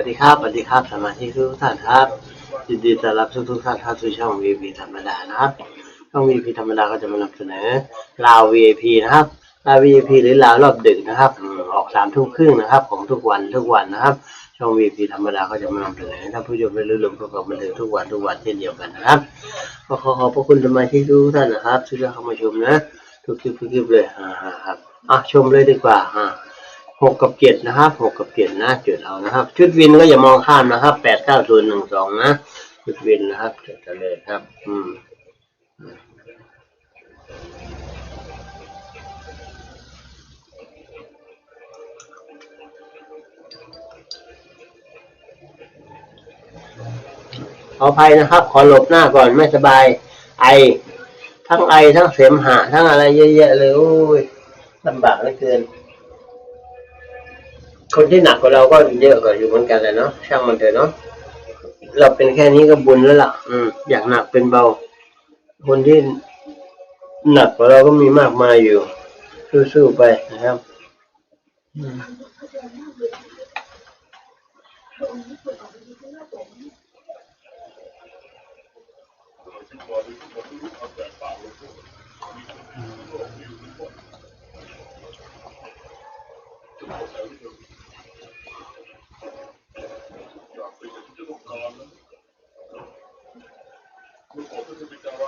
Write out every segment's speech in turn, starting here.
วัสดีครับสวัสดีครับสมาชิกทุกท่านครับยินดีต้อนรับทุกทุกท่านเข้าสู่ช่อง VP ธรรมดานะครับช่อง VP ธรรมดาก็จะมานำเสนอลาว VIP นะครับลาว VIP หรือลาวรอบดึกนะครับออกสามทุ่มครึ่งนะครับ ของทุกวันทุกวันนะครับ ช่อง VP ธรรมดาก็จะมานำเสนอให้ท่านผู้ชมได้รู้เรื่องประกอบบันเทิงทุกวันทุกวันเช่นเดียวกันนะครับก็ขอขอบพระคุณสมาชิกทุกท่านนะครับที่ได้เข้ามาชมนะทุกคลิปทุกคลิปเลยอ่าครับอะชมเลยดีกว่าอ่า หกกับเจ็ดนะครับหกกับเจ็ดนะจุดเอานะครับ ชุดวินก็อย่ามองข้ามนะครับแปดเก้าศูนย์หนึ่งสองนะชุดวินนะครับจดกันเลยครับ อืมขออภัยนะครับ ขอหลบหน้าก่อนไม่สบาย ไอ ทั้งไอทั้งเสมหะ ทั้งอะไรเยอะแยะเลยโอ้ยลำบากเหลือเกิน คนที่หนักกว่าเราก็เยอะกว่าอยู่เหมือนกันเลยเนาะช่างมันเถอะเนาะเราเป็นแค่นี้ก็บุญแล้วล่ะ อืมอยากหนักเป็นเบา คนที่หนักกว่าเราก็มีมากมายอยู่ สู้ๆไปนะครับอืม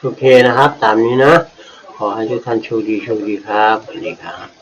โอเคนะครับ ตามนี้นะ ขอให้ทุกท่านโชคดีโชคดีครับสวัสดีครับ